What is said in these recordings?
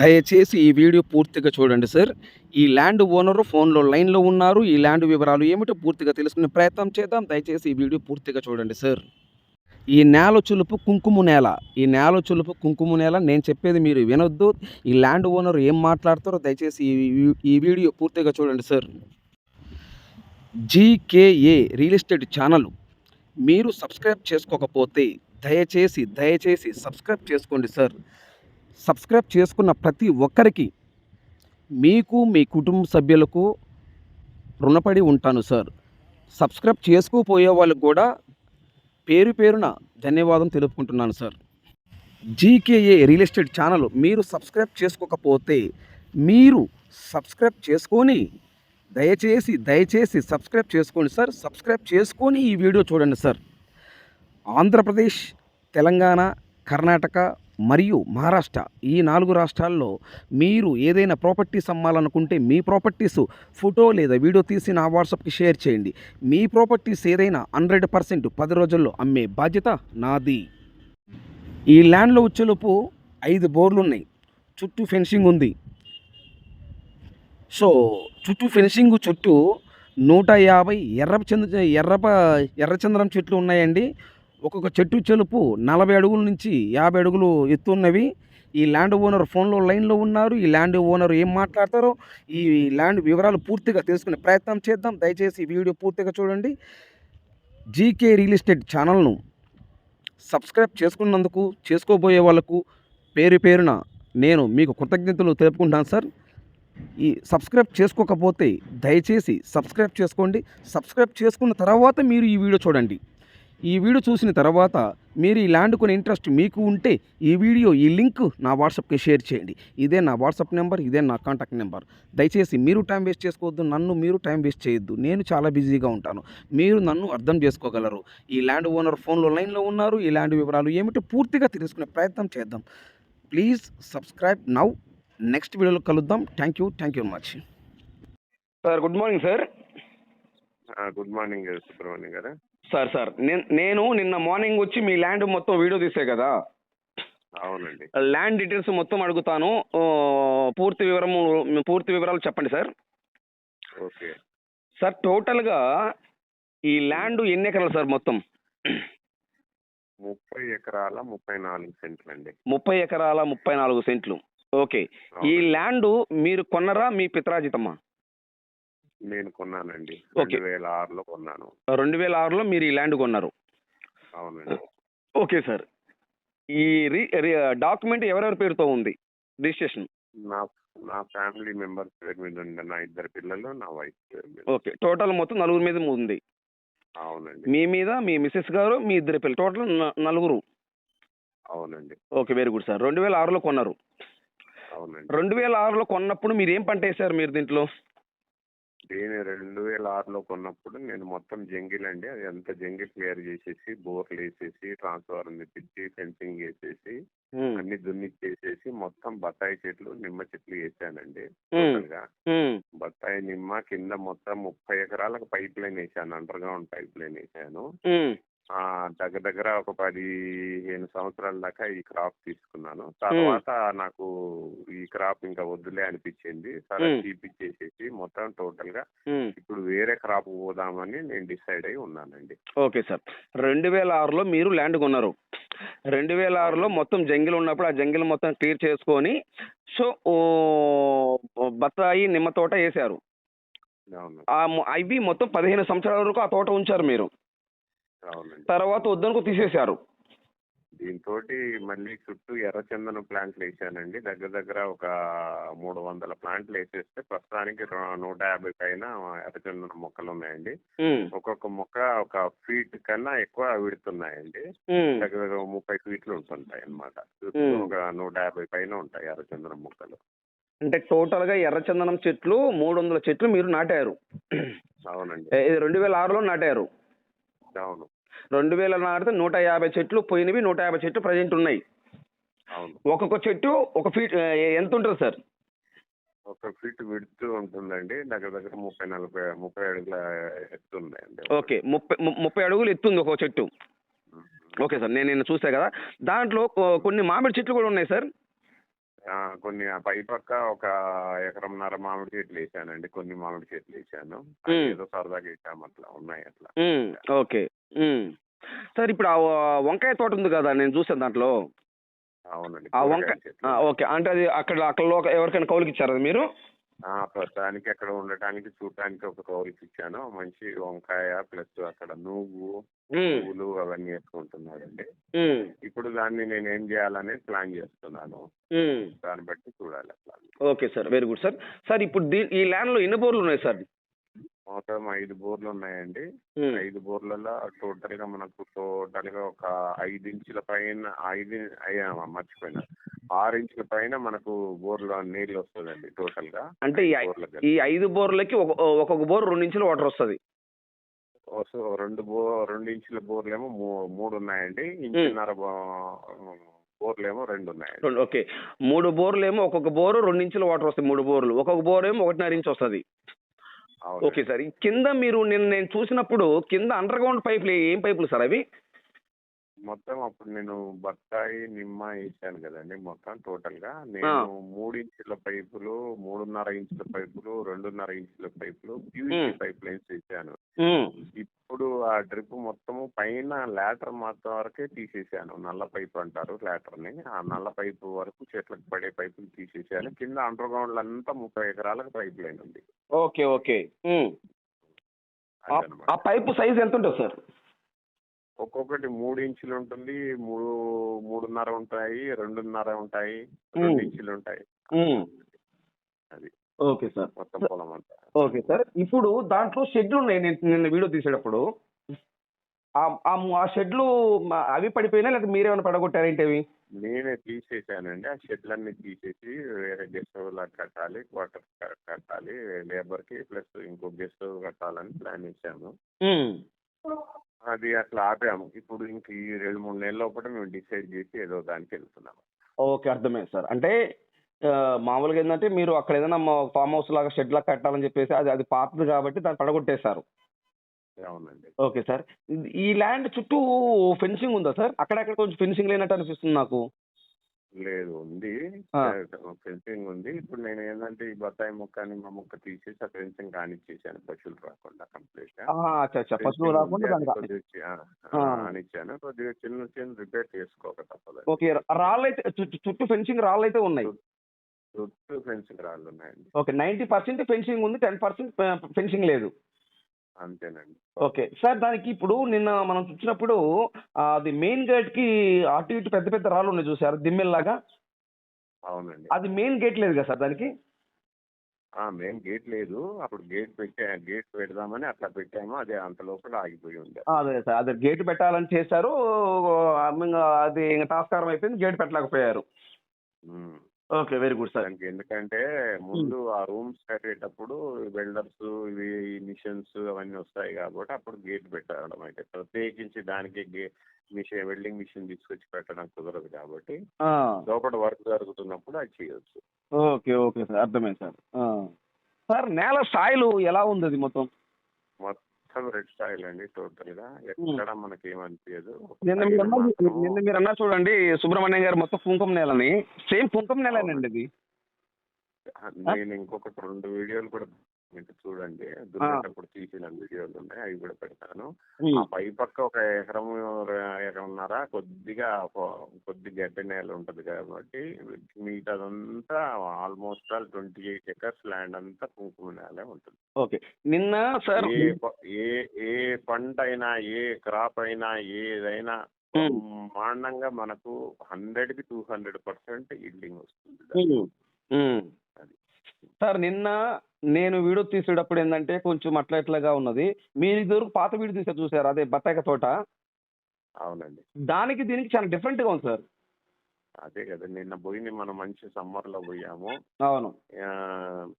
దయచేసి ఈ వీడియో పూర్తిగా చూడండి సార్. ఈ ల్యాండ్ ఓనరు ఫోన్లో లైన్లో ఉన్నారు. ఈ ల్యాండ్ వివరాలు ఏమిటో పూర్తిగా తెలుసుకునే ప్రయత్నం చేద్దాం. దయచేసి ఈ వీడియో పూర్తిగా చూడండి సార్. ఈ నేల చులుపు కుంకుమ నేల. ఈ నేల చులుపు కుంకుమ నేల నేను చెప్పేది మీరు వినొద్దు. ఈ ల్యాండ్ ఓనర్ ఏం మాట్లాడతారో దయచేసి ఈ ఈ వీడియో పూర్తిగా చూడండి sir. GKA real estate channel. మీరు సబ్స్క్రైబ్ చేసుకోకపోతే దయచేసి దయచేసి సబ్స్క్రైబ్ చేసుకోండి సార్. సబ్స్క్రైబ్ చేసుకున్న ప్రతి ఒక్కరికి మీకు మీ కుటుంబ సభ్యులకు రుణపడి ఉంటాను సార్. సబ్స్క్రైబ్ చేసుకోపోయే వాళ్ళకు కూడా పేరు పేరున ధన్యవాదం తెలుపుకుంటున్నాను sir. GKA real estate channel మీరు సబ్స్క్రైబ్ చేసుకోకపోతే మీరు సబ్స్క్రైబ్ చేసుకొని దయచేసి దయచేసి సబ్స్క్రైబ్ చేసుకోండి సార్. సబ్స్క్రైబ్ చేసుకొని ఈ వీడియో చూడండి సార్. ఆంధ్రప్రదేశ్ తెలంగాణ కర్ణాటక మరియు మహారాష్ట్ర. ఈ నాలుగు రాష్ట్రాల్లో మీరు ఏదైనా ప్రాపర్టీస్ అమ్మాలనుకుంటే మీ ప్రాపర్టీస్ ఫోటో లేదా వీడియో తీసి నా వాట్సాప్కి షేర్ చేయండి. మీ ప్రాపర్టీస్ ఏదైనా హండ్రెడ్ పర్సెంట్ పది రోజుల్లో అమ్మే బాధ్యత నాది. ఈ ల్యాండ్లో వచ్చేలోపు ఐదు బోర్లు ఉన్నాయి చుట్టూ ఫెన్సింగ్ ఉంది. సో చుట్టూ ఫెన్సింగ్ చుట్టూ నూట యాభై ఎర్ర చంద్ర ఎర్రప ఎర్రచంద్రం చెట్లు ఉన్నాయండి. ఒక్కొక్క చెట్టు చెలుపు నలభై అడుగుల నుంచి యాభై అడుగులు ఎత్తున్నవి ఈ ల్యాండ్ ఓనర్ ఫోన్లో లైన్లో ఉన్నారు. ఈ ల్యాండ్ ఓనర్ ఏం మాట్లాడతారో ఈ ల్యాండ్ వివరాలు పూర్తిగా తెలుసుకునే ప్రయత్నం చేద్దాం. దయచేసి వీడియో పూర్తిగా చూడండి. జీకే రియల్ ఎస్టేట్ ఛానల్ను సబ్స్క్రైబ్ చేసుకున్నందుకు చేసుకోబోయే వాళ్ళకు పేరు పేరున నేను మీకు కృతజ్ఞతలు తెలుపుకుంటాను సార్. ఈ సబ్స్క్రైబ్ చేసుకోకపోతే దయచేసి సబ్స్క్రైబ్ చేసుకోండి. సబ్స్క్రైబ్ చేసుకున్న తర్వాత మీరు ఈ వీడియో చూడండి. ఈ వీడియో చూసిన తర్వాత మీరు ఈ ల్యాండ్ కొని ఇంట్రెస్ట్ మీకు ఉంటే ఈ వీడియో ఈ లింక్ నా వాట్సాప్కి షేర్ చేయండి. ఇదే నా వాట్సాప్ నెంబర్ ఇదే నా కాంటాక్ట్ నెంబర్. దయచేసి మీరు టైం వేస్ట్ చేసుకోవద్దు నన్ను మీరు టైం వేస్ట్ చేయొద్దు. నేను చాలా బిజీగా ఉంటాను. మీరు నన్ను అర్థం చేసుకోగలరు. ఈ ల్యాండ్ ఓనర్ ఫోన్లో లైన్లో ఉన్నారు. ఈ ల్యాండ్ వివరాలు ఏమిటో పూర్తిగా తెలుసుకునే ప్రయత్నం చేద్దాం. Please subscribe. నౌ నెక్స్ట్ వీడియోలో కలుద్దాం. Thank you thank you much. Sir good morning sir. Good morning Subrahmanyam garu. Sir sir నేను నేను నిన్న మార్నింగ్ వచ్చి మీ ల్యాండ్ మొత్తం వీడియో తీసే కదా? అవునండి. ల్యాండ్ డీటెయిల్స్ మొత్తం అడుగుతాను. పూర్తి వివరము పూర్తి వివరాలు చెప్పండి సార్. ఓకే. సార్ టోటల్గా ఈ ల్యాండ్ ఎన్ని ఎకరాలు సార్ మొత్తం? ముప్పై ఎకరాల ముప్పై నాలుగు సెంట్లు అండి. ముప్పై ఎకరాల ముప్పై నాలుగు సెంట్లు. ఓకే. ఈ ల్యాండ్ మీరు కొన్నరా మీ పిత్రాజితమ్మా నేను కొన్నానండి. రెండు వేల ఆరులో కొన్నాను. రెండు వేల ఆరులో మీరు ఈ ల్యాండ్ కొన్నారు. అవునండి. Okay sir. ఈ డాక్యుమెంట్ ఎవరెవరి పేరుతో ఉంది? రిజిస్ట్రేషన్. నా నా ఫ్యామిలీ మెంబర్స్ పేరు మీద ఉంది నా ఇద్దరు పిల్లలు నా వైఫ్ పేరు మీద. ఓకే. టోటల్ మొత్తం నలుగురు మీద ఉంది. అవునండి. మీ మీద మీ మిస్సెస్ గారు మీ ఇద్దరు పిల్లలు. టోటల్ నలుగురు. అవునండి. Okay very good sir. రెండు వేల ఆరులో కొన్నారు. అవునండి. రెండు వేల ఆరులో కొన్నప్పుడు మీరు ఏం పంట వేశారు మీరు దీంట్లో? దీని రెండు వేల ఆరులో కొన్నప్పుడు నేను మొత్తం జంగిల్ అండి. అది అంతా జంగిల్ క్లియర్ చేసేసి బోర్లు వేసేసి ట్రాన్స్ఫార్మర్ తెప్పించి ఫెన్సింగ్ వేసేసి. అన్ని దున్నిచ్చేసేసి మొత్తం బత్తాయి చెట్లు నిమ్మ చెట్లు వేసానండి గా. బత్తాయి నిమ్మ కింద మొత్తం ముప్పై ఎకరాలకు పైప్ లైన్ వేసాను అండర్ గ్రౌండ్ పైప్ లైన్ వేసాను. దగ్గర దగ్గర ఒక పదిహేను సంవత్సరాల దాకా ఈ క్రాప్ తీసుకున్నాను. తర్వాత నాకు ఈ క్రాప్ ఇంకా వద్దులే అనిపించింది. సరే. తీపిచ్చేసేసి మొత్తం టోటల్గా. ఇప్పుడు వేరే క్రాప్ పోదామని నేను డిసైడ్ అయి ఉన్నానండి. Okay sir. రెండు వేల ఆరులో మీరు ల్యాండ్ కొన్నారు. రెండు వేల ఆరులో మొత్తం జంగిల్ ఉన్నప్పుడు ఆ జంగిల్ మొత్తం క్లియర్ చేసుకొని సో బత్తాయి నిమ్మ తోట వేశారు అవి మొత్తం పదిహేను సంవత్సరాల వరకు ఆ తోట ఉంచారు మీరు. తర్వాత వద్దనుకు తీసేశారు. దీంతో మళ్ళీ చుట్టూ ఎర్రచందనం ప్లాంట్లు వేసానండి. దగ్గర దగ్గర ఒక మూడు వందల ప్లాంట్లు వేసేస్తే ప్రస్తుతానికి నూట యాభై పైన ఎర్రచందనం మొక్కలు ఉన్నాయండి. ఒక్కొక్క మొక్క ఒక ఫీట్ కన్నా ఎక్కువ విడుతున్నాయండి. దగ్గర దగ్గర ముప్పై ఫీట్లు ఉంటుంటాయి మ్మ్. ఒక నూట యాభై పైన ఉంటాయి ఎర్రచందనం మొక్కలు. అంటే టోటల్గా ఎర్రచందనం చెట్లు మూడు వందల చెట్లు మీరు నాటారు. అవునండి. ఇది రెండు వేల ఆరులో నాటారు. అవును. రెండు వేల నాటితే నూట యాభై చెట్లు పోయినవి నూట యాభై చెట్లు ప్రజెంట్ ఉన్నాయి. అవును. ఒక్కొక్క చెట్టు ఒక ఫీట్ ఎంత ఉంటుంది సార్? ఒక ఫీట్ విడుతూ ఉంటుందండి. దగ్గర దగ్గర ముప్పై నలభై ముప్పై అడుగుల ఎత్తు ఉన్నాయండి ఓకే. ముప్పై ముప్పై అడుగులు ఎత్తుంది ఒక్కొక్క చెట్టు. Okay sir. నేను నిన్న చూసా కదా. దాంట్లో కొన్ని మామిడి చెట్లు కూడా ఉన్నాయి సార్. కొన్ని పై పక్క ఒక ఎకరంన్నర మామిడి చెట్లు వేసానండి. కొన్ని మామిడి చెట్లు వేసాను. ఏదో సరదాగా వేసాము అట్లా. ఉన్నాయి అట్లా. ఓకే. సార్ ఇప్పుడు ఆ వంకాయ తోట ఉంది కదా నేను చూసాను దాంట్లో. అవునండి. ఆ వంకాయ ఓకే. అంటే అది అక్కడ అక్కడ ఎవరికైనా కౌలుకి ఇచ్చారా మీరు? ప్రస్తుతానికి అక్కడ ఉండటానికి చూడటానికి ఒక కౌలుకి ఇచ్చాను. మంచి వంకాయ ప్లస్ అక్కడ నువ్వు పువ్వులు అవన్నీ వేసుకుంటున్నాడండి ఇప్పుడు దాన్ని నేను ఏం చేయాలనేది ప్లాన్ చేస్తున్నాను. దాన్ని బట్టి చూడాలి okay sir very good sir. Sir ఇప్పుడు ఈ ల్యాండ్లో ఎన్ని బోర్లు ఉన్నాయి సార్? మొత్తం ఐదు బోర్లు ఉన్నాయండి. ఐదు బోర్లలో టోటల్గా మనకు టోటల్గా ఒక ఐదు ఇంచుల పైన ఐదు అయ్యా మర్చిపోయినా. ఆరు ఇంచుల పైన మనకు బోర్లో నీళ్ళు వస్తుందండి టోటల్గా అంటే ఈ ఐదు బోర్లకి ఒక ఒక్కొక్క బోర్ రెండు ఇంచులు వాటర్ వస్తుంది. రెండు బో రెండు ఇంచుల బోర్లేమో మూడు ఉన్నాయండి. ఇంచున్నర బోర్లేమో రెండు ఉన్నాయండి. రెండు ఓకే. మూడు బోర్లు ఏమో ఒక్కొక్క బోరు రెండు ఇంచుల వాటర్ వస్తాయి మూడు బోర్లు. ఒక్కొక్క బోర్ ఏమో ఒకటిన్నర ఇంచ్ వస్తుంది. Okay sir. కింద మీరు నిన్న నేను చూసినప్పుడు కింద అండర్ గ్రౌండ్ పైపులు ఏం పైపులు సార్ అవి? మొత్తం అప్పుడు నేను బత్తాయి నిమ్మ వేసాను కదండి మొత్తం టోటల్గా. నేను మూడు ఇంచుల పైపులు మూడున్నర ఇంచుల పైపులు రెండున్నర ఇంచుల పైపులు పీవీసీ. పైప్ లైన్స్ వేసాను. ఇప్పుడు ఆ డ్రిప్ మొత్తము పైన లాటర్ మొత్తం వరకే తీసేసాను. నల్ల పైపు అంటారు లాటర్ని ఆ నల్ల పైపు వరకు చెట్లకు పడే పైపులు తీసేసాను. కింద అండర్ గ్రౌండ్ అంతా ముప్పై ఎకరాలకు పైప్ లైన్ ఉంది. Okay okay. ఆ పైపు సైజ్ ఎంత ఉంటుంది సార్? ఒక్కొక్కటి మూడు ఇంచులు ఉంటుంది. మూడు మూడున్నర ఉంటాయి రెండున్నర ఉంటాయి రెండు. ఇంచులు ఉంటాయి. అది ఓకే సార్. మొత్తం పొలం అంతా. Okay sir. ఇప్పుడు దాంట్లో షెడ్లు ఉన్నాయి. నేను నిన్న వీడియో తీసేటప్పుడు. ఆ- షెడ్లు అవి పడిపోయినా లేదా మీరేమైనా పడగొట్టారా ఏంటి అవి? నేనే తీసేసానండి. ఆ షెడ్లన్నీ తీసేసి వేరే గెస్ట్ హౌస్ కట్టాలి. క్వార్టర్స్ కట్టాలి. లేబర్కి ప్లస్ ఇంకో గెస్ట్ హౌస్ కట్టాలని ప్లాన్ ఉమ్, అది అట్లా ఆపాము. ఇప్పుడు ఇంక ఈ రెండు మూడు నెలల లోపల మేము డిసైడ్ చేసి ఏదో దానికి వెళ్తున్నాము. ఓకే అర్థమైంది సార్. అంటే ఆ, మామూలుగా ఏంటంటే మీరు అక్కడ ఏదైనా ఫామ్ హౌస్ లాగా షెడ్ లాగా కట్టాలని చెప్పేసి అది అది పాతది కాబట్టి దాన్ని పడగొట్టేశారు. అవునండి. Okay sir. ఈ ల్యాండ్ చుట్టూ ఫెన్సింగ్ ఉందా సార్? అక్కడక్కడ కొంచెం ఫెన్సింగ్ లేనట్టు అనిపిస్తుంది నాకు. లేదు ఉంది. ఫెన్సింగ్ ఉంది. ఇప్పుడు నేను ఏంటంటే ఈ బత్తాయి మొక్క నిమ్మ మొక్క తీసేసి ఆ ఫెన్సింగ్ కానిచ్చేసాను పశువులు రాకుండా కంప్లీట్ పశువులు. కానిచ్చాను. కొద్దిగా చిన్న చిన్న రిపేర్ చేసుకోక తప్పదు ఓకే రాళ్ళు అయితే చుట్టూ ఫెన్సింగ్ రాళ్ళు అయితే ఉన్నాయి చుట్టూ ఫెన్సింగ్ రాళ్ళు ఉన్నాయండి. ఓకే నైంటీ పర్సెంట్ ఫెన్సింగ్ ఉంది టెన్ పర్సెంట్ ఫెన్సింగ్ లేదు. అంతేనండి. ఓకే. సార్ దానికి ఇప్పుడు నిన్న మనం చూసినప్పుడు అది మెయిన్ గేట్కి అటు ఇటు పెద్ద పెద్ద రాళ్ళు ఉన్నాయి చూసారు? దిమ్మెల్లాగా? అవునండి. అది మెయిన్ గేట్ లేదు కదా సార్ దానికి? మెయిన్ గేట్ లేదు. అప్పుడు గేట్ పెట్టా గేట్ పెడదామని అట్లా పెట్టాము. అదే అంత లోపల ఆగిపోయి ఆ, అదే సార్. అదే గేట్ పెట్టాలని చేశారు. అది ఇంకా టాస్కారం అయిపోయింది. గేట్ పెట్టలేకపోయారు. ఓకే. Very good sir. దానికి ఎందుకంటే ముందు ఆ రూమ్స్ కట్టేటప్పుడు వెల్డర్స్ ఇవి మిషన్స్ అవన్నీ వస్తాయి కాబట్టి అప్పుడు గేట్ పెట్టడం అయితే ప్రత్యేకించి దానికి మిషన్ వెల్డింగ్ మిషన్ తీసుకొచ్చి పెట్టడం కుదరదు కాబట్టి లోపల వర్క్ జరుగుతున్నప్పుడు అది చేయొచ్చు. ఓకే. Okay sir. అర్థమైంది సార్. సార్ నేల సాయిలు ఎలా ఉంది అది మొత్తం? రెడ్ సాయిల్ అండి టోటల్గా. ఎక్కడ మనకి ఏమనిపించదు నిన్న మీరు అన్నారు నిన్న మీరు అన్నారు చూడండి సుబ్రహ్మణ్యం గారు మొత్తం కుంకుమ నేలని. సేమ్ కుంకుమ నేలేనండి ఇది నేను ఇంకొకటి రెండు వీడియోలు కూడా మీకు చూడండి. దున్నేటప్పుడు తీసిన వీడియోలు ఉన్నాయి. అవి కూడా పెడతాను. ఆ పై పక్క ఒక ఎకరం ఎకరంన్నర కొద్దిగా కొద్ది గడ్డి నేల ఉంటది కాబట్టి మిగతాదంతా almost all twenty eight acres land అంతా కుంకుమ నేలే ఉంటుంది. ఓకే. నిన్న సార్ ఏ ఏ పంట అయినా ఏ క్రాప్ అయినా ఏదైనా. బ్రహ్మాండంగా మనకు హండ్రెడ్కి టూ హండ్రెడ్ పర్సెంట్ ఇల్డింగ్ వస్తుంది. సార్ నిన్న నేను వీడియో తీసేటప్పుడు ఏంటంటే కొంచెం అట్లా ఇట్లాగా ఉన్నది. మీరు ఇదివరకు పాత వీడియో తీసారు చూసారు? అదే బత్తాయిక తోట. అవునండి. దానికి దీనికి చాలా different గా ఉంది సార్. అదే కదా నిన్న పోయింది మనం మంచి సమ్మర్లో పోయాము. అవును.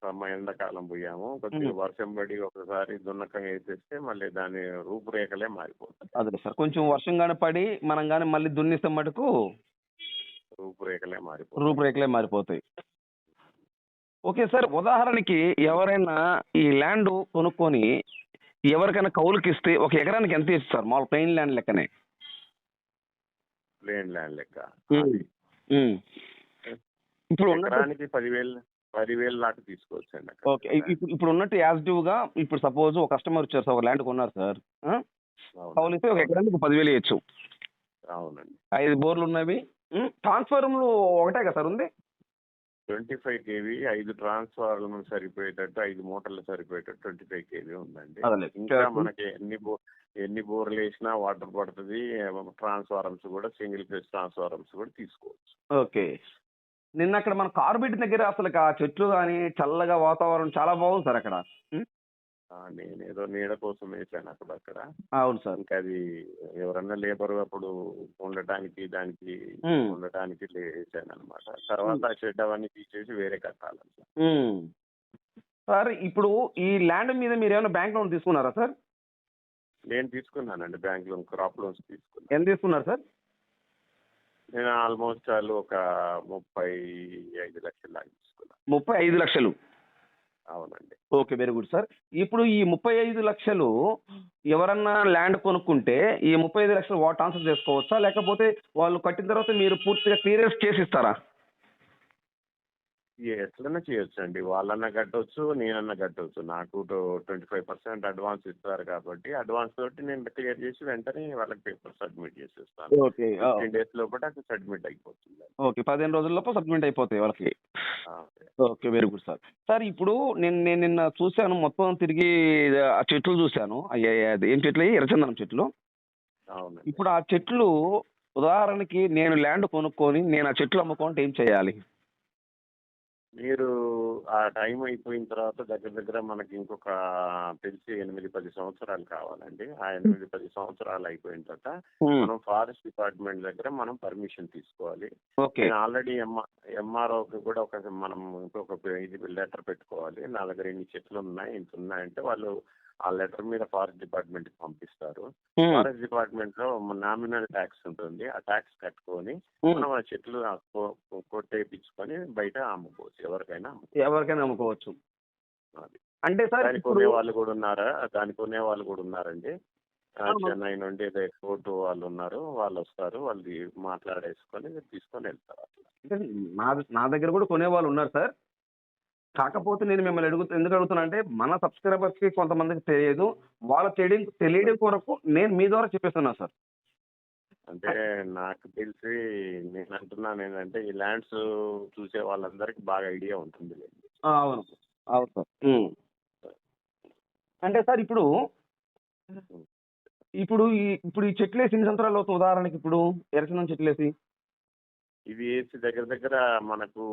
సమ్మ ఎండాకాలం పోయాము. కొద్దిగా. వర్షం పడి ఒకసారి దున్నకం వేసేస్తే మళ్ళీ దాని రూపురేఖలే మారిపోతాయి. అదే సార్ కొంచెం వర్షం కానీ పడి మనం కానీ మళ్ళీ దున్నిస్తే మటుకు రూపురేఖలే మారిపోతాయి. రూపురేఖలే మారిపోతాయి. ఓకే సార్ ఉదాహరణకి ఎవరైనా ఈ ల్యాండ్ కొనుక్కొని ఎవరికైనా కౌలుకి ఇస్తే ఒక ఎకరానికి ఎంత ఇస్తారు మామూలు ప్లెయిన్ ల్యాండ్ లెక్కనే. ప్లేన్ ల్యాండ్ లెక్క. ఇప్పుడు ఎకరానికి పదివేలు పదివేలు దాకా తీసుకోవచ్చు అండి అక్కడ. ఓకే ఇప్పుడు ఇప్పుడు ఉన్నట్టు యాజిటివ్గా ఇప్పుడు సపోజ్ ఒక కస్టమర్ వచ్చారు సార్ ఒక ల్యాండ్ కొన్నారు సార్. కౌలు ఇస్తే ఒక ఎకరానికి పదివేలు ఇవ్వచ్చు అవునండి. ఐదు బోర్లు ఉన్నవి. ట్రాన్స్ఫార్మర్లు ఒకటే కదా సార్ ఉంది? ట్వంటీ ఫైవ్ కేవీ ఐదు ట్రాన్స్ఫార్మర్ సరిపోయేటట్టు ఐదు మోటార్లు సరిపోయేటట్టు ట్వంటీ ఫైవ్ కేవీ ఉందండి అదేలే. ఇంకా మనకి ఎన్ని బో ఎన్ని బోర్లు వేసినా వాటర్ పడుతుంది ట్రాన్స్ఫార్మర్స్ కూడా సింగిల్ ఫేజ్ ట్రాన్స్ఫార్మర్స్ కూడా తీసుకోవచ్చు ఓకే నిన్న అక్కడ మన కార్బెట్ దగ్గర అసలు ఆ చెట్లు కానీ చల్లగా వాతావరణం చాలా బాగుంది సార్ అక్కడ? ఆ, నేను ఏదో నీడ కోసం వేసాను అక్కడ అక్కడ అవును సార్ ఇంకా అది ఎవరన్నా లేబర్ అప్పుడు ఉండటానికి దానికి. ఉండటానికి వేసాను అనమాట తర్వాత ఆ షెడ్ అవన్నీ తీసేసి వేరే కట్టాలి. సార్ ఇప్పుడు ఈ ల్యాండ్ మీద మీరు ఏమైనా బ్యాంక్ లోన్ తీసుకున్నారా సార్? నేను తీసుకున్నానండి బ్యాంక్ లోన్ క్రాప్ లోన్స్ తీసుకున్నాను ఎంత తీసుకున్నారు సార్? నేను ఆల్మోస్ట్ వాళ్ళు ఒక ముప్పై ఐదు లక్షల దాకా తీసుకున్నాను ముప్పై ఐదు లక్షలు? అవునండి. Okay very good sir. ఇప్పుడు ఈ ముప్పై ఐదు లక్షలు ఎవరన్నా ల్యాండ్ కొనుక్కుంటే ఈ ముప్పై ఐదు లక్షలు వాళ్ళు ట్రాన్స్ఫర్ చేసుకోవచ్చా? లేకపోతే వాళ్ళు కట్టిన తర్వాత మీరు పూర్తిగా క్లియరెన్స్ చేసి ఇస్తారా? ఎట్లన్నా చేయొచ్చు అండి వాళ్ళన్నా కట్టవచ్చు నేనన్నా కట్టవచ్చు నాకు ట్వంటీ ఫైవ్ పర్సెంట్ అడ్వాన్స్ ఇస్తారు కాబట్టి అడ్వాన్స్ తోటి నేను క్లియర్ చేసి వెంటనే వాళ్ళకి పేపర్ సబ్మిట్ చేసేస్తాను. ఓకే. ఫిఫ్టీన్ డేస్ లోపల అది సబ్మిట్ అయిపోతుంది. ఓకే. పదిహేను రోజుల్లోపు సబ్మిట్ అయిపోతాయి వాళ్ళకి. Okay. Very good sir. Sir ఇప్పుడు నేను నేను నిన్న చూశాను మొత్తం తిరిగి ఆ చెట్లు చూశాను. ఏం చెట్లు? అయ్యి? ఎర్రచందనం చెట్లు. ఇప్పుడు ఆ చెట్లు ఉదాహరణకి నేను ల్యాండ్ కొనుక్కొని నేను ఆ చెట్లు అమ్ముకుంటే ఏం చేయాలి? మీరు ఆ టైం అయిపోయిన తర్వాత దగ్గర దగ్గర మనకి ఇంకొక తెలిసి ఎనిమిది పది సంవత్సరాలు కావాలండి. ఆ ఎనిమిది పది సంవత్సరాలు అయిపోయిన తర్వాత మనం ఫారెస్ట్ డిపార్ట్మెంట్ దగ్గర మనం పర్మిషన్ తీసుకోవాలి. నేను ఆల్రెడీ ఎంఆర్ఓకి కూడా ఒక మనం ఒక ఇది లెటర్ పెట్టుకోవాలి. నా దగ్గర ఇన్ని చెట్లు ఉన్నాయి ఇంత ఉన్నాయంటే వాళ్ళు ఆ లెటర్ మీద ఫారెస్ట్ డిపార్ట్మెంట్కి పంపిస్తారు. ఫారెస్ట్ డిపార్ట్మెంట్లో నామినల్ ట్యాక్స్ ఉంటుంది. ఆ ట్యాక్స్ కట్టుకొని మనం ఆ చెట్లు కొట్టేపించుకొని బయట అమ్ముకోవచ్చు. ఎవరికైనా. ఎవరికైనా అమ్ముకోవచ్చు. అంటే సార్ దాని కొనే వాళ్ళు కూడా ఉన్నారా? దాని కొనే వాళ్ళు కూడా ఉన్నారండి. చెన్నై నుండి ఏదో ఎక్స్పోర్ట్ వాళ్ళు ఉన్నారు. వాళ్ళు వస్తారు. వాళ్ళు మాట్లాడేసుకొని తీసుకొని వెళ్తారు నా దగ్గర కూడా కొనేవాళ్ళు ఉన్నారు సార్. కాకపోతే నేను మిమ్మల్ని అడుగుతూ ఎందుకు అడుగుతున్నా అంటే మన సబ్స్క్రైబర్స్కి కొంతమందికి తెలియదు. వాళ్ళ తెలియడం తెలియడం కొరకు నేను మీ ద్వారా చెప్పేస్తున్నా సార్. అంటే నాకు తెలిసి నేను అంటున్నాను ఏంటంటే ఈ ల్యాండ్స్ చూసే వాళ్ళందరికీ బాగా ఐడియా ఉంటుంది అవును. అవును సార్. అంటే సార్ ఇప్పుడు ఇప్పుడు ఈ ఇప్పుడు ఈ చెట్లు వేసి ఎన్ని సంవత్సరాలు అవుతుంది? ఉదాహరణకి ఇప్పుడు ఎరచందనం చెట్లు వేసి. ఇది వేసి దగ్గర దగ్గర మనకు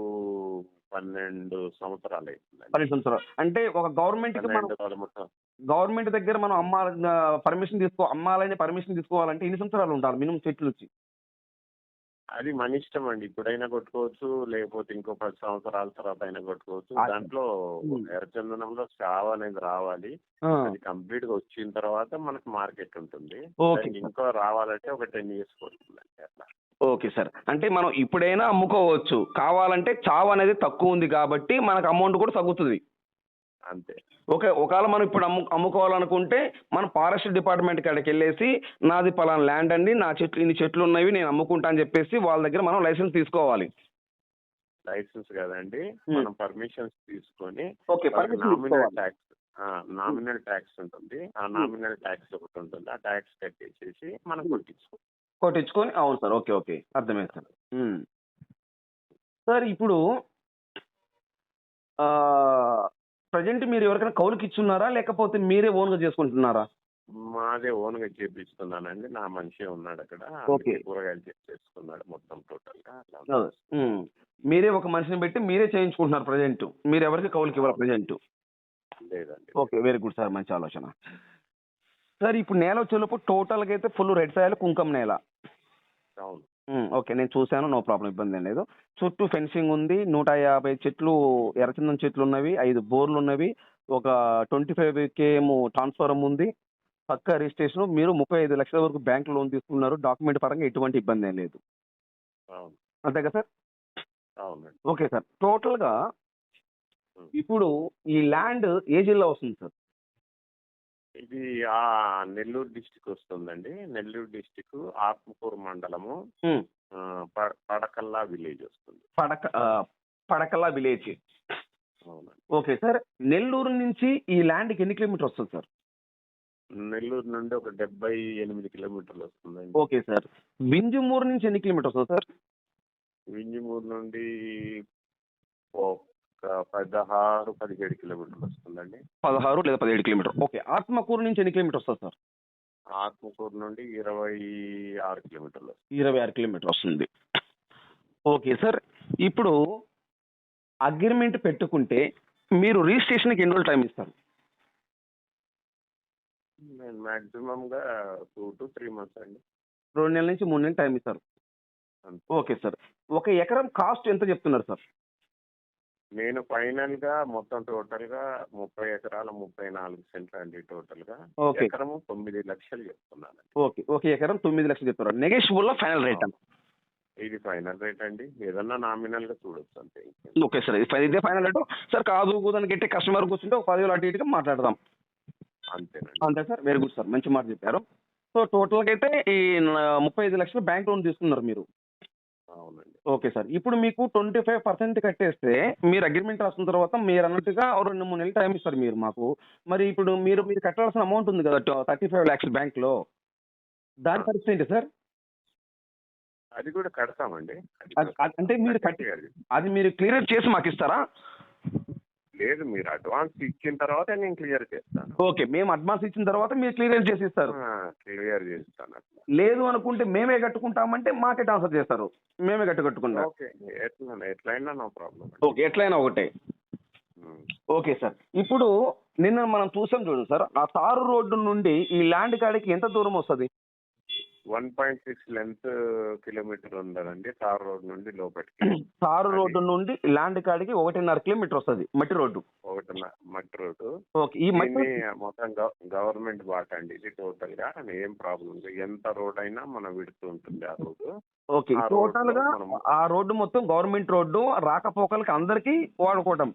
పన్నెండు సంవత్సరాలు పన్నెండు సంవత్సరాలు. అంటే ఒక గవర్నమెంట్ గవర్నమెంట్ దగ్గర మనం అమ్మాల పర్మిషన్ తీసుకో అమ్మాలని పర్మిషన్ తీసుకోవాలంటే ఎన్ని సంవత్సరాలు ఉండాలి మినిమం చెట్లు వచ్చి అది మన ఇష్టం అండి ఇప్పుడైనా కొట్టుకోవచ్చు లేకపోతే ఇంకో పది సంవత్సరాల తర్వాత అయినా కొట్టుకోవచ్చు. దాంట్లో. ఎర్రచందనంలో చావ అనేది రావాలి. అది కంప్లీట్గా వచ్చిన తర్వాత మనకు మార్కెట్ ఉంటుంది. ఇంకో రావాలంటే ఒక టెన్ ఇయర్స్ పడుతుందండి అట్లా. Okay sir. అంటే మనం ఇప్పుడైనా అమ్ముకోవచ్చు. కావాలంటే చావు అనేది తక్కువ ఉంది కాబట్టి మనకు అమౌంట్ కూడా తగ్గుతుంది. అంతే. ఓకే ఒకవేళ మనం ఇప్పుడు అమ్ము అమ్ముకోవాలనుకుంటే మనం ఫారెస్ట్ డిపార్ట్మెంట్ కాడికి వెళ్ళేసి నాది పలానా ల్యాండ్ అండి నా చెట్లు ఇన్ని చెట్లు ఉన్నవి నేను అమ్ముకుంటా అని చెప్పేసి వాళ్ళ దగ్గర మనం లైసెన్స్ తీసుకోవాలి. లైసెన్స్ కదండి. మనం పర్మిషన్స్ తీసుకొని okay nominal tax nominal tax ఉంటుంది. ఆ నామినల్ ట్యాక్స్ ఒకటి ఉంటుంది. ఆ ట్యాక్స్ కట్టేసేసి మనం కొట్టించుకో కొట్టించుకొని అవును సార్ ఓకే ఓకే అర్థమైంది సార్. సార్ ఇప్పుడు ప్రజెంట్ మీరు ఎవరికైనా కౌలుకి ఇచ్చున్నారా? లేకపోతే మీరే ఓన్గా చేసుకుంటున్నారా? మాదే ఓన్గా చేపిస్తున్నానండి. నా మనిషి ఉన్నాడు అక్కడ. ఓకే. కూరగాయలు చేసేసుకున్నాడు మొత్తం టోటల్. మీరే ఒక మనిషిని పెట్టి మీరే చేయించుకుంటున్నారు ప్రజెంట్. మీరు ఎవరికి కౌలుకి ఇవ్వాలి ప్రజెంట్? లేదండి. ఓకే వెరీ గుడ్ సార్ మంచి ఆలోచన. సార్ ఇప్పుడు నేల వచ్చేలోపు టోటల్గా అయితే ఫుల్ రెడ్ సాయిల్ కుంకం నేల. అవును. ఓకే నేను చూశాను నో ప్రాబ్లం ఇబ్బంది ఏం లేదు. చుట్టూ ఫెన్సింగ్ ఉంది నూట యాభై చెట్లు ఎర్రచందనం చెట్లు ఉన్నవి ఐదు బోర్లు ఉన్నవి ఒక ట్వంటీ ఫైవ్ కేఎం ట్రాన్స్ఫారం ఉంది. పక్క రిజిస్ట్రేషన్ మీరు ముప్పై ఐదు లక్షల వరకు బ్యాంక్ లోన్ తీసుకున్నారు డాక్యుమెంట్ పరంగా ఎటువంటి ఇబ్బంది ఏం లేదు. అంతే కదా సార్? ఓకే సార్ టోటల్గా ఇప్పుడు ఈ ల్యాండ్ ఏ జిల్లా వస్తుంది సార్? ఇది ఆ నెల్లూరు డిస్టిక్ వస్తుందండి. నెల్లూరు డిస్టిక్ ఆత్మకూరు మండలము ఉమ్. ఆ, ప- పడకల్లా విలేజ్ వస్తుంది. పడక ఆ, పడకల విలేజ్. అవునండి. ఓకే సార్ నెల్లూరు నుంచి ఈ ల్యాండ్కి ఎన్ని కిలోమీటర్ వస్తుంది సార్? నెల్లూరు నుండి ఒక డెబ్బై ఎనిమిది కిలోమీటర్లు వస్తుందండి. Okay sir. వింజమూరు నుంచి ఎన్ని కిలోమీటర్ వస్తుంది సార్? వింజమూరు నుండి ఒక పదహారు పదిహేడు కిలోమీటర్లు వస్తుందండి. పదహారు లేదా పదిహేడు కిలోమీటర్. ఓకే. ఆత్మకూరు నుంచి ఎన్ని కిలోమీటర్ వస్తుంది సార్? ఆత్మకూరు నుండి ఇరవై ఆరు కిలోమీటర్లు ఇరవై ఆరు కిలోమీటర్ వస్తుంది. Okay sir. ఇప్పుడు అగ్రిమెంట్ పెట్టుకుంటే మీరు రిజిస్ట్రేషన్కి ఎన్ని రోజులు టైం ఇస్తారు? నేను మాక్సిమం గా టూ టు త్రీ మంత్స్ అండి. రెండు నెలల నుంచి మూడు నెలలు టైం ఇస్తారు. Okay sir. ఒక ఎకరం కాస్ట్ ఎంత చెప్తున్నారు సార్? నేను ఫైనల్గా మొత్తం టోటల్గా ముప్పై ఎకరాల ముప్పై నాలుగు సెంట్లు అండి టోటల్గా ఓకే. ఎకరము తొమ్మిది లక్షలు చెప్తున్నాను ఓకే. ఓకే. ఎకరం తొమ్మిది లక్షలు చెప్తున్నారు. నెగోషియబుల్ ఫైనల్ రేట్ అండి ఇది ఫైనల్ రేట్ అండి. ఏదన్నా నామినల్గా చూడొచ్చు అంతే. Okay sir. ఇది ఇదే ఫైనల్ రేట్. సార్ కాదు కూదని గట్టి కస్టమర్ కూర్చుంటే ఒక పదివేలు అటు ఇటుగా మాట్లాడదాం. అంతేనండి. అంతే సార్. Very good sir. మంచి మాట చెప్పారు. సో టోటల్గా అయితే ఈ న- ముప్పై ఐదు లక్షలు బ్యాంక్ లోన్ తీసుకున్నారు మీరు. అవునండి. Okay sir. ఇప్పుడు మీకు ట్వంటీ ఫైవ్ పర్సెంట్ కట్టేస్తే మీరు అగ్రిమెంట్ రాసిన తర్వాత మీరు అన్నట్టుగా రెండు మూడు నెలలు టైం ఇస్తారు మీరు మాకు. మరి ఇప్పుడు మీరు మీరు కట్టాల్సిన అమౌంట్ ఉంది కదా థర్టీ ఫైవ్ ల్యాక్స్ బ్యాంక్లో. దాని పరిస్థితి ఏంటి సార్? అది కూడా కడతామండి. అంటే మీరు కట్టి. అది మీరు క్లియర్ చేసి మాకు ఇస్తారా లేదు మీరు అడ్వాన్స్ ఇచ్చిన తర్వాత నేను క్లియర్ చేస్తాను. ఓకే మేము అడ్వాన్స్ ఇచ్చిన తర్వాత మీరు క్లియర్ చేసి ఇస్తారు క్లియర్ చేస్తాను లేదు అనుకుంటే మేమే కట్టుకుంటామంటే మాకే ట్రాన్స్ఫర్ చేస్తారు. మేమే కట్టు కట్టుకుంటాం. ఓకే ఎట్లా ఎట్లయినా నో ప్రాబ్లం ఓకే ఎట్లయినా ఒకటే. ఓకే సార్ ఇప్పుడు నిన్న మనం చూసాం చూడండి సార్ ఆ తారు రోడ్డు నుండి ఈ ల్యాండ్ కాడికి ఎంత దూరం వస్తుంది? One point six length kilometer ఉందండి తార్ రోడ్ నుండి లోపలికి. తారు రోడ్డు నుండి ల్యాండ్ కాడికి ఒకటిన్నర కిలోమీటర్ వస్తుంది మట్టి రోడ్డు. ఒకటి మట్టి రోడ్డు. ఓకే ఈ మట్టి మొత్తం గవర్నమెంట్ బాట అండి ఇది టోటల్గా ఏం ప్రాబ్లం లేదు. ఎంత రోడ్ అయినా మనం విడుతూ ఉంటుంది ఆ రోడ్డు. ఓకే టోటల్గా ఆ రోడ్డు మొత్తం గవర్నమెంట్ రోడ్డు రాకపోకలకి అందరికీ వాడుకోవటం.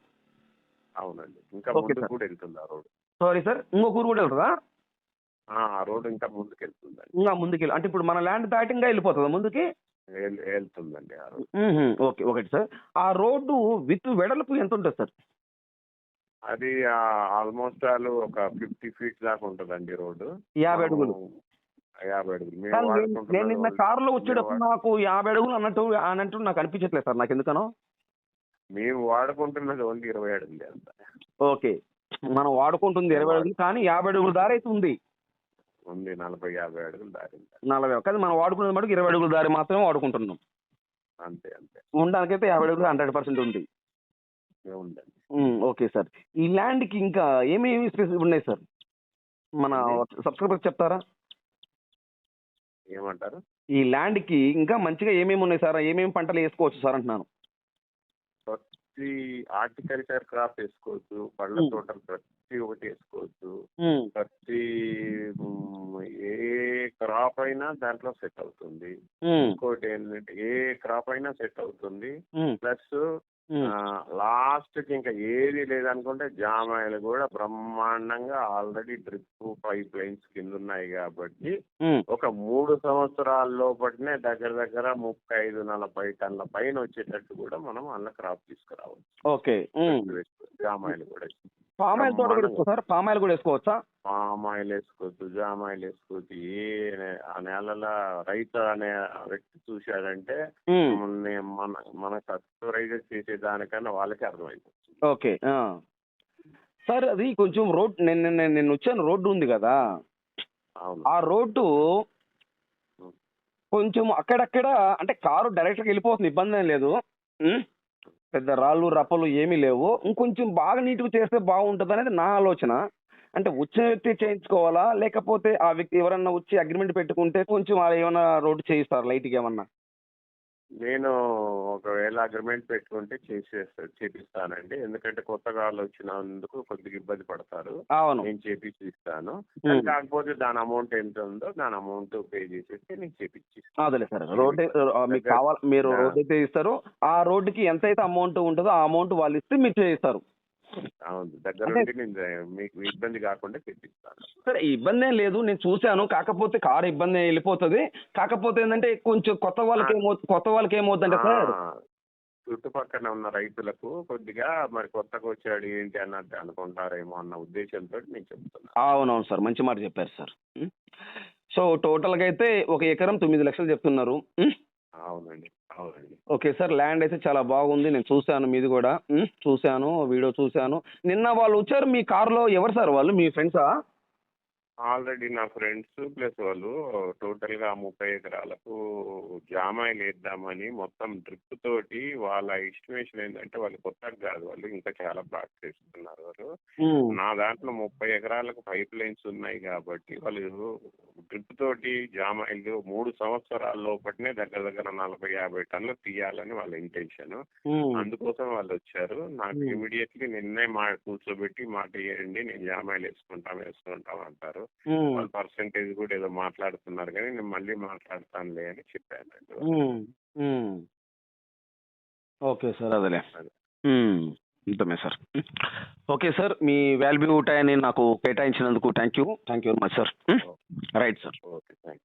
అవునండి ఇంకా. కూడా వెళ్తుంది ఆ రోడ్ సారీ సార్ ఇంకొక ఊరు కూడా వెళ్తుందా? రోడ్ ఇంకా ముందుకు వెళ్తుందండి ఇంకా ముందుకు వెళ్ళి అంటే ఇప్పుడు మన ల్యాండ్ దాటి ఇంకా వెళ్ళిపోతుందా ముందుకి? వెళ్తుందండి. ఓకే ఒకటి సార్. ఆ రోడ్డు విత్ వెడల్పు ఎంత ఉంటుంది సార్? అది ఆల్మోస్ట్ ఆల్ ఒక ఫిఫ్టీ ఫీట్ దాకా ఉంటుందండి రోడ్డు. యాభై అడుగులు. యాభై అడుగులు. నేను- నిన్న రోడ్డు- కారులో వచ్చేటప్పుడు నాకు యాభై అడుగులు అన్నట్టు అన్నట్టు నాకు అనిపించట్లేదు సార్ నాకు ఎందుకనో. మేము వాడుకుంటున్నది ఓన్లీ ఇరవై అడుగులే అంత. ఓకే. మనం వాడుకుంటుంది ఇరవై అడుగులు కానీ యాభై అడుగుల దారి అయితే ఉంది ఉంది నలభై యాభై అడుగులు దారింది నలభై కానీ మనం వాడుకునేది మటుకు ఇరవై అడుగుల దారి మాత్రమే వాడుకుంటున్నాం. అంతే అంతే. ఉండడానికైతే యాభై అడుగులు హండ్రెడ్ పర్సెంట్ ఉంది. ఉందండి. Okay sir. ఈ ల్యాండ్కి ఇంకా ఏమేమి స్పెసిఫిక్ ఉన్నాయి సార్? మన సబ్స్క్రైబర్ చెప్తారా? ఏమంటారు? ఈ ల్యాండ్కి ఇంకా మంచిగా ఏమేమి ఉన్నాయి సార్? ఏమేమి పంటలు వేసుకోవచ్చు సార్ అంటున్నాను. ప్రతి హార్టికల్చర్ క్రాప్ వేసుకోవచ్చు పళ్ళ మ్. తోటలు ప్రతి ఒకటి వేసుకోవచ్చు ప్రతి ఏ క్రాప్ అయినా దాంట్లో సెట్ అవుతుంది. ఇంకోటి ఏంటంటే ఏ క్రాప్ అయినా సెట్ అవుతుంది. ప్లస్. లాస్ట్కి ఇంకా ఏది లేదనుకుంటే జామాయిలు కూడా బ్రహ్మాండంగా ఆల్రెడీ డ్రిప్ పైప్ లైన్స్ కింద ఉన్నాయి కాబట్టి ఒక మూడు సంవత్సరాల లోపటినే దగ్గర దగ్గర ముప్పై ఐదు నలభై టన్నుల పైన వచ్చేటట్టు కూడా మనం అన్న క్రాప్ తీసుకురావచ్చు. ఓకే. జామాయిలు కూడా. పామాయిల్ తోట కూడా వేసుకోవచ్చు? సార్ పామాయిల్ కూడా వేసుకోవచ్చా? పామాయిల్ వేసుకోవచ్చు జామాయిల్ వేసుకోవచ్చు. ఏ ఆ నేలలో రైతు అనే వ్యక్తి చూశాడంటే మన మన- కస్టమైజ్ చేసే దానికన్నా వాళ్ళకి అర్థమైపోతుంది. ఓకే ఆ. సార్ అది కొంచెం రోడ్ నేను నేను నేను వచ్చాను రోడ్డు ఉంది కదా. ఆ రోడ్డు కొంచెం అక్కడక్కడ అంటే కారు డైరెక్ట్గా వెళ్ళిపోతుంది ఇబ్బంది ఏం లేదు. పెద్ద రాళ్ళు రప్పలు ఏమీ లేవు. ఇంకొంచెం బాగా నీట్గా చేస్తే బాగుంటుంది అనేది నా ఆలోచన. అంటే వచ్చిన వ్యక్తి చేయించుకోవాలా? లేకపోతే ఆ వ్యక్తి ఎవరన్నా వచ్చి అగ్రిమెంట్ పెట్టుకుంటే కొంచెం ఏమైనా రోడ్డు చేయిస్తారు? లైట్గా ఏమన్నా? నేను ఒకవేళ అగ్రిమెంట్ పెట్టుకుంటే చేసేస్తా చేపిస్తానండి. ఎందుకంటే కొత్తగా వాళ్ళు వచ్చినందుకు కొద్దిగా ఇబ్బంది పడతారు. అవును. నేను చేపించి ఇస్తాను. కాకపోతే దాని అమౌంట్ ఎంత ఉందో దాని అమౌంట్ పే చేసేస్తే నేను చేపించి అదేలే సార్. రోడ్ మీకు కావాలి మీరు రోడ్ అయితే ఇస్తారు. ఆ రోడ్డుకి ఎంత అయితే అమౌంట్ ఉంటుందో ఆ అమౌంట్ వాళ్ళు ఇస్తే మీరు చేయిస్తారు. అవును దగ్గర ఉండి నేను మీకు ఇబ్బంది కాకుండా చేపిస్తాను సరే ఇబ్బంది ఏం లేదు నేను చూశాను. కాకపోతే కారు ఇబ్బంది వెళ్ళిపోతుంది. కాకపోతే ఏంటంటే కొంచెం కొత్త వాళ్ళకి ఏమో కొత్త వాళ్ళకి ఏమవుతుందంటే సార్ చుట్టుపక్కల ఉన్న రైతులకు కొద్దిగా మరి కొత్తగా వచ్చాడు ఏంటి అన్నట్టు అనుకుంటారేమో అన్న ఉద్దేశంతో నేను చెప్తున్నా. అవునవును సార్ మంచి మాట చెప్పారు సార్? సో టోటల్గా అయితే ఒక ఎకరం తొమ్మిది లక్షలు చెప్తున్నారు? అవునండి. అవునండి. ఓకే సార్ ల్యాండ్ అయితే చాలా బాగుంది. నేను చూశాను మీది కూడా. చూశాను వీడియో చూశాను. నిన్న వాళ్ళు వచ్చారు మీ కార్లో ఎవరు సార్ వాళ్ళు? మీ ఫ్రెండ్సా? ఆల్రెడీ నా ఫ్రెండ్స్ ప్లస్ వాళ్ళు టోటల్గా ముప్పై ఎకరాలకు జామాయిలు వేద్దామని మొత్తం డ్రిప్ తోటి వాళ్ళ ఎస్టిమేషన్ ఏంటంటే వాళ్ళు కొత్తగా కాదు వాళ్ళు ఇంకా చాలా ప్లాట్స్ వేస్తున్నారు వాళ్ళు. నా దాంట్లో ముప్పై ఎకరాలకు పైప్ లైన్స్ ఉన్నాయి కాబట్టి వాళ్ళు డ్రిప్ తోటి జామాయిలు మూడు సంవత్సరాల లోపటినే దగ్గర దగ్గర నలభై యాభై టన్నులు తీయాలని వాళ్ళ ఇంటెన్షన్. అందుకోసం వాళ్ళు వచ్చారు. నాకు. ఇమీడియట్లీ నిన్నే మా కూర్చోబెట్టి మాట ఇవ్వండి నేను జామాయిలు వేసుకుంటాం వేసుకుంటాం అంటారు. పర్సంటేజ్ కూడా ఏదో మాట్లాడుతున్నారు కానీ నేను మళ్ళీ మాట్లాడతానులే అని చెప్పాను ఓకే సార్ అదేలే. అదే. ఇంతమే సార్. ఓకే సార్ మీ వాల్యూ టైంని నాకు కేటాయించినందుకు thank you thank you very much sir. Right sir. Okay. Thank